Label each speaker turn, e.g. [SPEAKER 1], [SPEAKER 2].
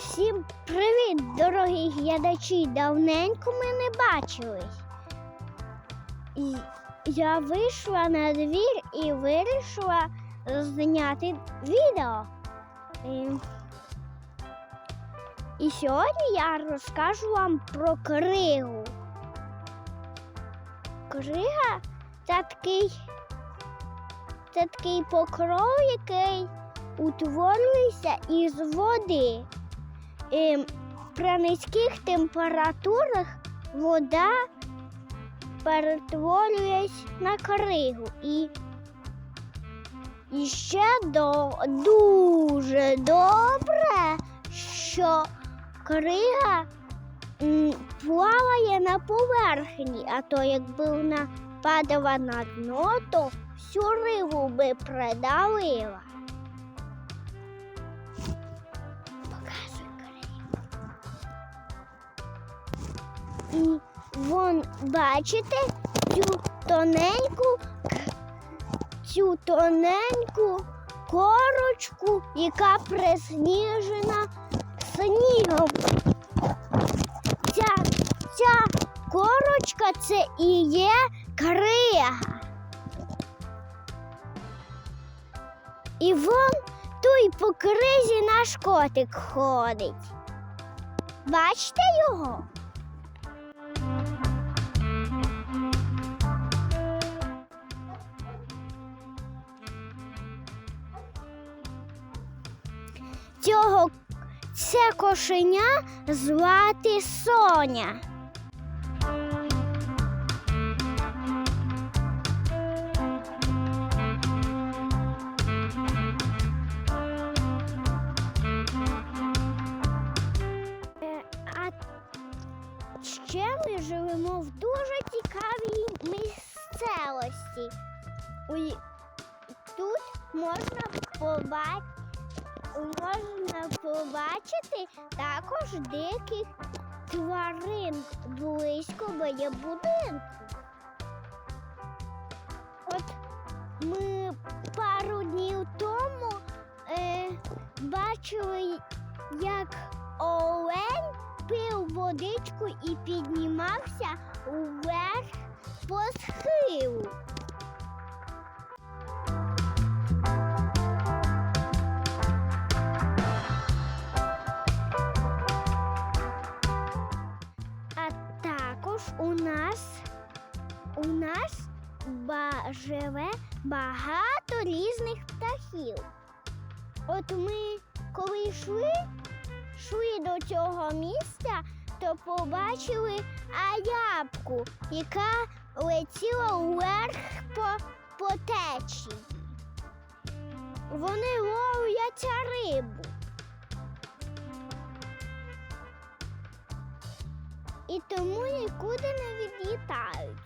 [SPEAKER 1] Всім привіт, дорогі глядачі! Давненько ми не бачились. Я вийшла на двір і вирішила зняти відео. І, і сьогодні я розкажу вам про кригу. Крига це такий, це такий покров, який утворюється із води. При низьких температурах вода перетворюється на кригу. І, і ще до, дуже добре, що крига плаває на поверхні, а то якби вона падала на дно, то всю ригу би придавила. І вон, бачите, цю тоненьку, цю тоненьку корочку, яка присніжена снігом. Ця, ця корочка це і є крига. І вон той по кризі наш котик ходить. Бачите його? Цього це кошеня звати Соня. Е, ще ми живемо в дуже цікавій місцевості. Тут можна побачити, можна побачити також диких тварин близько біля будинку. От ми пару днів тому е, бачили, як олень пив водичку і піднімався вверх по схилу. У нас у нас ба- живе багато різних птахів. От ми, коли йшли, йшли до цього місця, то побачили аябку, яка летіла вверх І тому нікуди не відлітають.